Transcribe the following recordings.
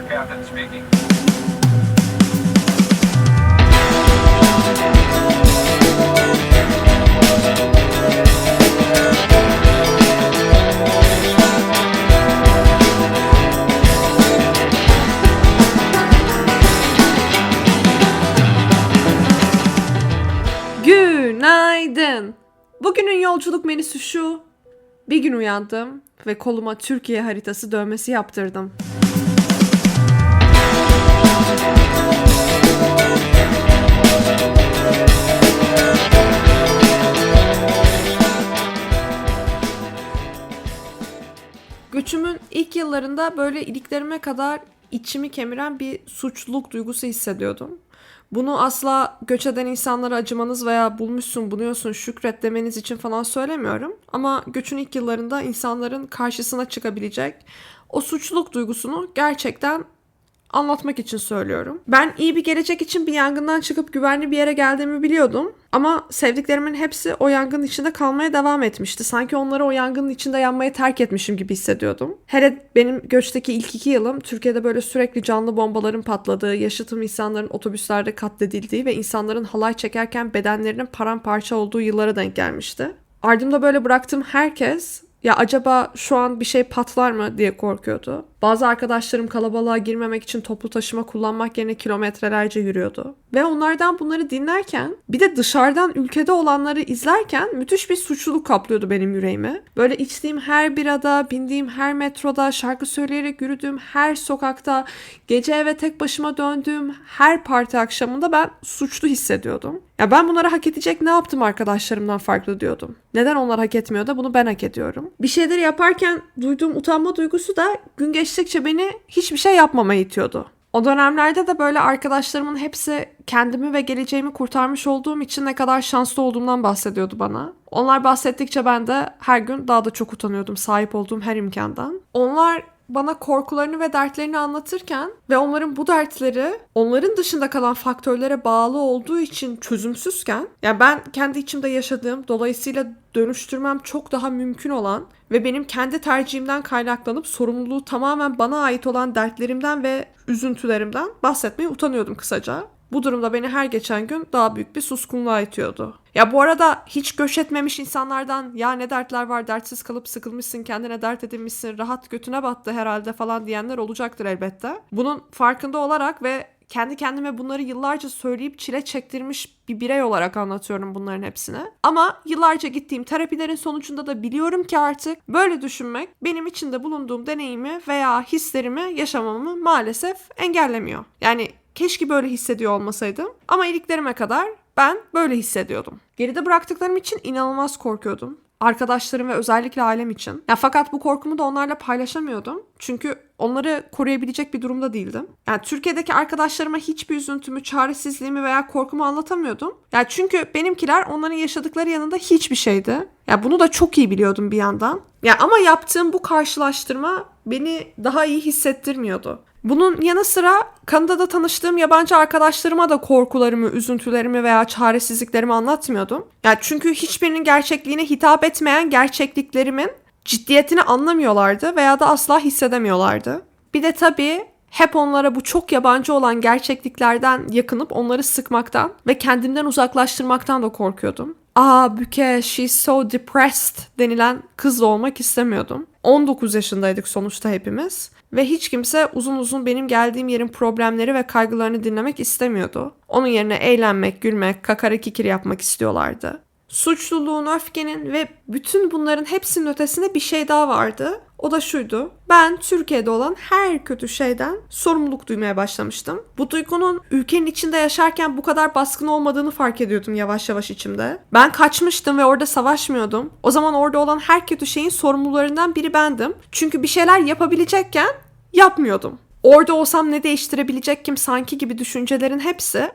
Parker, Captain speaking. Günaydın. Bugünün yolculuk menüsü şu. Bir gün uyandım ve koluma Türkiye haritası dövmesi yaptırdım. Göçümün ilk yıllarında böyle iliklerime kadar içimi kemiren bir suçluluk duygusu hissediyordum. Bunu asla göç eden insanlara acımanız veya bulmuşsun, buluyorsun, şükret demeniz için falan söylemiyorum. Ama göçün ilk yıllarında insanların karşısına çıkabilecek o suçluluk duygusunu gerçekten anlatmak için söylüyorum. Ben iyi bir gelecek için bir yangından çıkıp güvenli bir yere geldiğimi biliyordum. Ama sevdiklerimin hepsi o yangının içinde kalmaya devam etmişti. Sanki onları o yangının içinde yanmayı terk etmişim gibi hissediyordum. Hele benim göçteki ilk iki yılım Türkiye'de böyle sürekli canlı bombaların patladığı, yaşıtım insanların otobüslerde katledildiği ve insanların halay çekerken bedenlerinin paramparça olduğu yıllara denk gelmişti. Ardımda böyle bıraktığım herkes ya acaba şu an bir şey patlar mı diye korkuyordu. Bazı arkadaşlarım kalabalığa girmemek için toplu taşıma kullanmak yerine kilometrelerce yürüyordu. Ve onlardan bunları dinlerken bir de dışarıdan ülkede olanları izlerken müthiş bir suçluluk kaplıyordu benim yüreğimi. Böyle içtiğim her birada, bindiğim her metroda, şarkı söyleyerek yürüdüğüm her sokakta, gece eve tek başıma döndüğüm her parti akşamında ben suçlu hissediyordum. Ya ben bunları hak edecek ne yaptım arkadaşlarımdan farklı diyordum. Neden onlar hak etmiyor da bunu ben hak ediyorum. Bir şeyleri yaparken duyduğum utanma duygusu da gün geçtikçe beni hiçbir şey yapmamaya itiyordu. O dönemlerde de böyle arkadaşlarımın hepsi kendimi ve geleceğimi kurtarmış olduğum için ne kadar şanslı olduğumdan bahsediyordu bana. Onlar bahsettikçe ben de her gün daha da çok utanıyordum sahip olduğum her imkandan. Onlar bana korkularını ve dertlerini anlatırken ve onların bu dertleri onların dışında kalan faktörlere bağlı olduğu için çözümsüzken yani ben kendi içimde yaşadığım dolayısıyla dönüştürmem çok daha mümkün olan ve benim kendi tercihimden kaynaklanıp sorumluluğu tamamen bana ait olan dertlerimden ve üzüntülerimden bahsetmeye utanıyordum kısaca. Bu durumda beni her geçen gün daha büyük bir suskunluğa itiyordu. Ya bu arada hiç göç etmemiş insanlardan ya ne dertler var dertsiz kalıp sıkılmışsın kendine dert edinmişsin rahat götüne battı herhalde falan diyenler olacaktır elbette. Bunun farkında olarak ve kendi kendime bunları yıllarca söyleyip çile çektirmiş bir birey olarak anlatıyorum bunların hepsini. Ama yıllarca gittiğim terapilerin sonucunda da biliyorum ki artık böyle düşünmek benim içinde bulunduğum deneyimi veya hislerimi yaşamamı maalesef engellemiyor. Yani keşke böyle hissediyor olmasaydım ama iliklerime kadar ben böyle hissediyordum. Geride bıraktıklarım için inanılmaz korkuyordum. Arkadaşlarım ve özellikle ailem için. Ya fakat bu korkumu da onlarla paylaşamıyordum. Çünkü onları koruyabilecek bir durumda değildim. Yani Türkiye'deki arkadaşlarıma hiçbir üzüntümü, çaresizliğimi veya korkumu anlatamıyordum. Ya çünkü benimkiler onların yaşadıkları yanında hiçbir şeydi. Ya bunu da çok iyi biliyordum bir yandan. Ya ama yaptığım bu karşılaştırma beni daha iyi hissettirmiyordu. Bunun yanı sıra Kanada'da tanıştığım yabancı arkadaşlarıma da korkularımı, üzüntülerimi veya çaresizliklerimi anlatmıyordum. Ya çünkü hiçbirinin gerçekliğine hitap etmeyen gerçekliklerimin ciddiyetini anlamıyorlardı veya da asla hissedemiyorlardı. Bir de tabii hep onlara bu çok yabancı olan gerçekliklerden yakınıp onları sıkmaktan ve kendimden uzaklaştırmaktan da korkuyordum. Aa Büke, she's so depressed denilen kızla olmak istemiyordum. 19 yaşındaydık sonuçta hepimiz. Ve hiç kimse uzun uzun benim geldiğim yerin problemleri ve kaygılarını dinlemek istemiyordu. Onun yerine eğlenmek, gülmek, kakara kikir yapmak istiyorlardı. Suçluluğun, öfkenin ve bütün bunların hepsinin ötesinde bir şey daha vardı. O da şuydu. Ben Türkiye'de olan her kötü şeyden sorumluluk duymaya başlamıştım. Bu duygunun ülkenin içinde yaşarken bu kadar baskın olmadığını fark ediyordum yavaş yavaş içimde. Ben kaçmıştım ve orada savaşmıyordum. O zaman orada olan her kötü şeyin sorumlularından biri bendim. Çünkü bir şeyler yapabilecekken yapmıyordum. Orada olsam ne değiştirebilecek kim sanki gibi düşüncelerin hepsi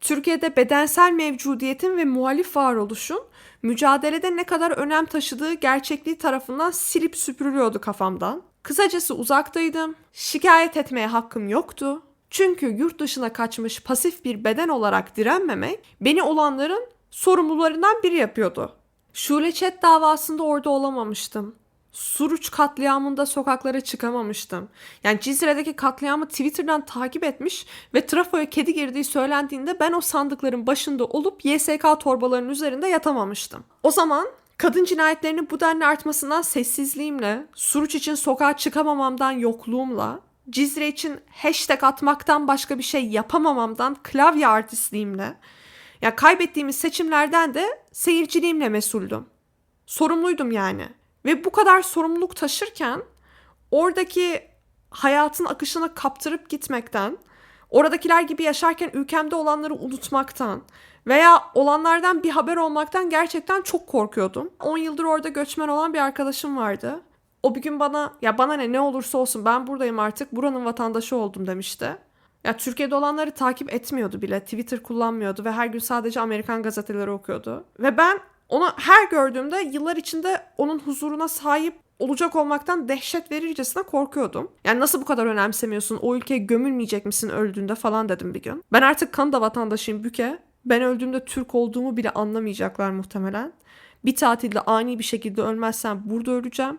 Türkiye'de bedensel mevcudiyetin ve muhalif varoluşun mücadelede ne kadar önem taşıdığı gerçekliği tarafından silip süpürülüyordu kafamdan. Kısacası uzaktaydım. Şikayet etmeye hakkım yoktu. Çünkü yurt dışına kaçmış pasif bir beden olarak direnmemek beni olanların sorumlularından biri yapıyordu. Şule Chat davasında orada olamamıştım. Suruç katliamında sokaklara çıkamamıştım. Yani Cizre'deki katliamı Twitter'dan takip etmiş ve trafoya kedi girdiği söylendiğinde ben o sandıkların başında olup YSK torbalarının üzerinde yatamamıştım. O zaman kadın cinayetlerinin bu denli artmasından sessizliğimle, Suruç için sokağa çıkamamamdan yokluğumla, Cizre için hashtag atmaktan başka bir şey yapamamamdan klavye artistliğimle, ya kaybettiğimiz seçimlerden de seyirciliğimle mesuldüm. Sorumluydum yani. Ve bu kadar sorumluluk taşırken oradaki hayatın akışına kaptırıp gitmekten, oradakiler gibi yaşarken ülkemde olanları unutmaktan veya olanlardan bir haber olmaktan gerçekten çok korkuyordum. 10 yıldır orada göçmen olan bir arkadaşım vardı. O bir gün bana ya bana ne ne olursa olsun ben buradayım artık buranın vatandaşı oldum demişti. Ya Türkiye'de olanları takip etmiyordu bile. Twitter kullanmıyordu ve her gün sadece Amerikan gazeteleri okuyordu. Ve ben onu her gördüğümde yıllar içinde onun huzuruna sahip olacak olmaktan dehşet verircesine korkuyordum. Yani nasıl bu kadar önemsemiyorsun? O ülkeye gömülmeyecek misin öldüğünde falan dedim bir gün. Ben artık Kanada vatandaşıyım Büke. Ben öldüğümde Türk olduğumu bile anlamayacaklar muhtemelen. Bir tatilde ani bir şekilde ölmezsem burada öleceğim.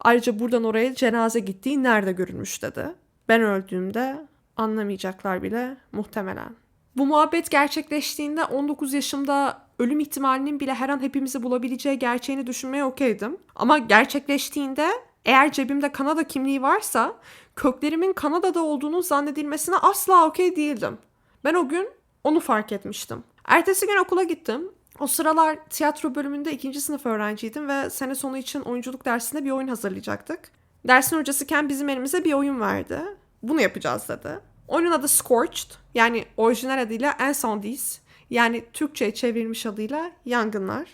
Ayrıca buradan oraya cenaze gittiği nerede görülmüş dedi. Ben öldüğümde anlamayacaklar bile muhtemelen. Bu muhabbet gerçekleştiğinde 19 yaşımda ölüm ihtimalinin bile her an hepimizi bulabileceği gerçeğini düşünmeye okeydim. Ama gerçekleştiğinde eğer cebimde Kanada kimliği varsa köklerimin Kanada'da olduğunu zannedilmesine asla okey değildim. Ben o gün onu fark etmiştim. Ertesi gün okula gittim. O sıralar tiyatro bölümünde ikinci sınıf öğrenciydim ve sene sonu için oyunculuk dersinde bir oyun hazırlayacaktık. Dersin hocası Ken bizim elimize bir oyun verdi. Bunu yapacağız dedi. Oyunun adı Scorched yani orijinal adıyla Incendies yani Türkçe'ye çevrilmiş adıyla Yangınlar.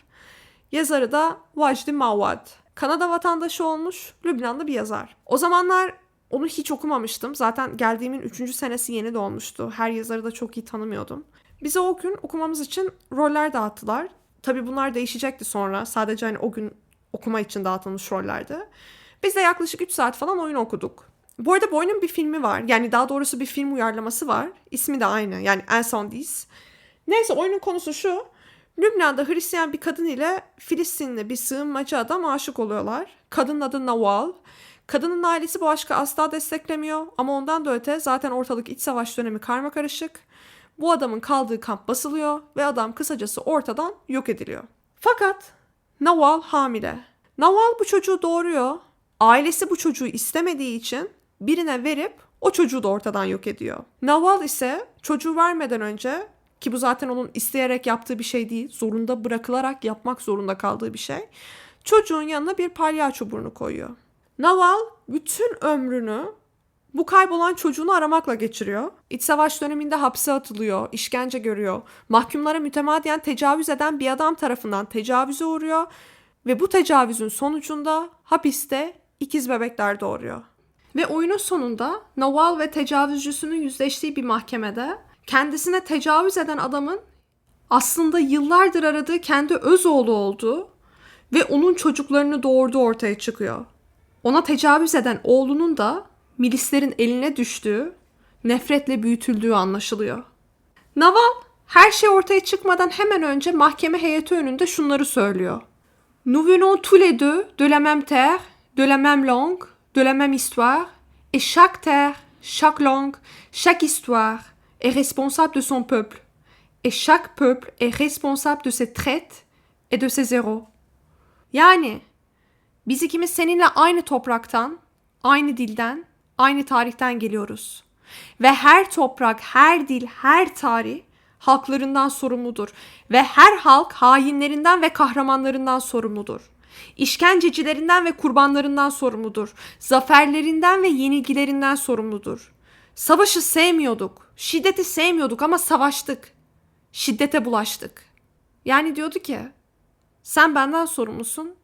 Yazarı da Vajdi Mawad. Kanada vatandaşı olmuş Lübnanlı bir yazar. O zamanlar onu hiç okumamıştım. Zaten geldiğimin 3. senesi yeni doğmuştu. Her yazarı da çok iyi tanımıyordum. Bize o gün okumamız için roller dağıttılar. Tabii bunlar değişecekti sonra. Sadece hani o gün okuma için dağıtılmış rollerdi. Biz de yaklaşık 3 saat falan oyun okuduk. Bu arada bu oyunun bir filmi var. Yani daha doğrusu bir film uyarlaması var. İsmi de aynı. Yani Encendies. Neyse oyunun konusu şu. Lübnan'da Hristiyan bir kadın ile Filistinli bir sığınmacı adam aşık oluyorlar. Kadının adı Nawal. Kadının ailesi bu aşkı asla desteklemiyor ama ondan da öte zaten ortalık iç savaş dönemi karma karışık. Bu adamın kaldığı kamp basılıyor ve adam kısacası ortadan yok ediliyor. Fakat Nawal hamile. Nawal bu çocuğu doğuruyor. Ailesi bu çocuğu istemediği için birine verip o çocuğu da ortadan yok ediyor. Nawal ise çocuğu vermeden önce ki bu zaten onun isteyerek yaptığı bir şey değil, zorunda bırakılarak yapmak zorunda kaldığı bir şey. Çocuğun yanına bir palyaço burnu koyuyor. Naval bütün ömrünü bu kaybolan çocuğunu aramakla geçiriyor. İç savaş döneminde hapse atılıyor, işkence görüyor. Mahkumlara mütemadiyen tecavüz eden bir adam tarafından tecavüze uğruyor ve bu tecavüzün sonucunda hapiste ikiz bebekler doğuruyor. Ve oyunun sonunda Naval ve tecavüzcüsünün yüzleştiği bir mahkemede kendisine tecavüz eden adamın aslında yıllardır aradığı kendi öz oğlu olduğu ve onun çocuklarını doğurduğu ortaya çıkıyor. Ona tecavüz eden oğlunun da milislerin eline düştüğü, nefretle büyütüldüğü anlaşılıyor. Naval her şey ortaya çıkmadan hemen önce mahkeme heyeti önünde şunları söylüyor. Nous venons tous les deux de la même terre, de la même langue, de la même histoire, et chaque terre, chaque langue, chaque histoire est responsable de son peuple, et chaque peuple est responsable de ses traits et de ses héros. Yani biz ikimiz seninle aynı topraktan, aynı dilden, aynı tarihten geliyoruz. Ve her toprak, her dil, her tarih halklarından sorumludur. Ve her halk hainlerinden ve kahramanlarından sorumludur. İşkencecilerinden ve kurbanlarından sorumludur. Zaferlerinden ve yenilgilerinden sorumludur. Savaşı sevmiyorduk. Şiddeti sevmiyorduk ama savaştık. Şiddete bulaştık. Yani diyordu ki sen benden sorumlusun.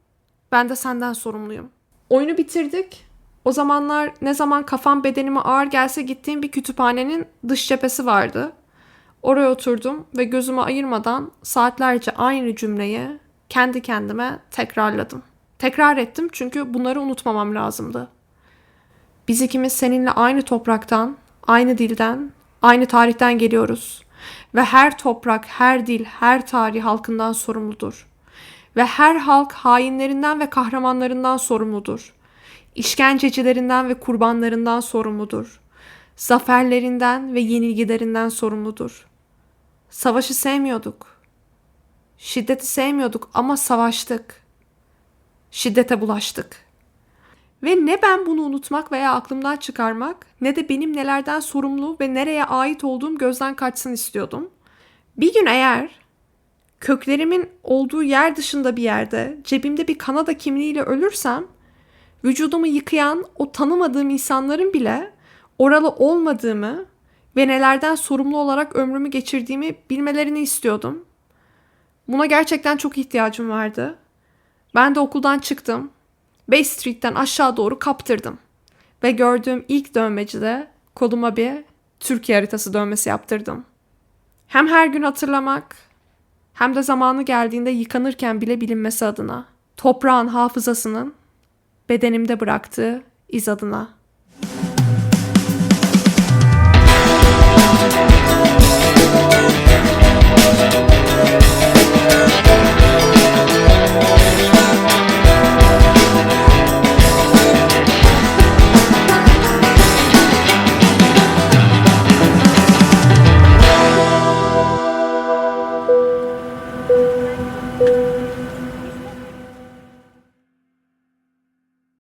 Ben de senden sorumluyum. Oyunu bitirdik. O zamanlar ne zaman kafam bedenime ağır gelse gittiğim bir kütüphanenin dış cephesi vardı. Oraya oturdum ve gözümü ayırmadan saatlerce aynı cümleyi kendi kendime tekrarladım. Tekrar ettim çünkü bunları unutmamam lazımdı. Biz ikimiz seninle aynı topraktan, aynı dilden, aynı tarihten geliyoruz ve her toprak, her dil, her tarih halkından sorumludur. Ve her halk hainlerinden ve kahramanlarından sorumludur. İşkencecilerinden ve kurbanlarından sorumludur. Zaferlerinden ve yenilgilerinden sorumludur. Savaşı sevmiyorduk. Şiddeti sevmiyorduk ama savaştık. Şiddete bulaştık. Ve ne ben bunu unutmak veya aklımdan çıkarmak ne de benim nelerden sorumlu ve nereye ait olduğum gözden kaçsın istiyordum. Bir gün eğer köklerimin olduğu yer dışında bir yerde cebimde bir Kanada kimliğiyle ölürsem vücudumu yıkayan o tanımadığım insanların bile oralı olmadığımı ve nelerden sorumlu olarak ömrümü geçirdiğimi bilmelerini istiyordum. Buna gerçekten çok ihtiyacım vardı. Ben de okuldan çıktım. Bay Street'ten aşağı doğru kaptırdım. Ve gördüğüm ilk dövmecide koluma bir Türkiye haritası dövmesi yaptırdım. Hem her gün hatırlamak hem de zamanı geldiğinde yıkanırken bile bilinmesi adına. Toprağın hafızasının bedenimde bıraktığı iz adına.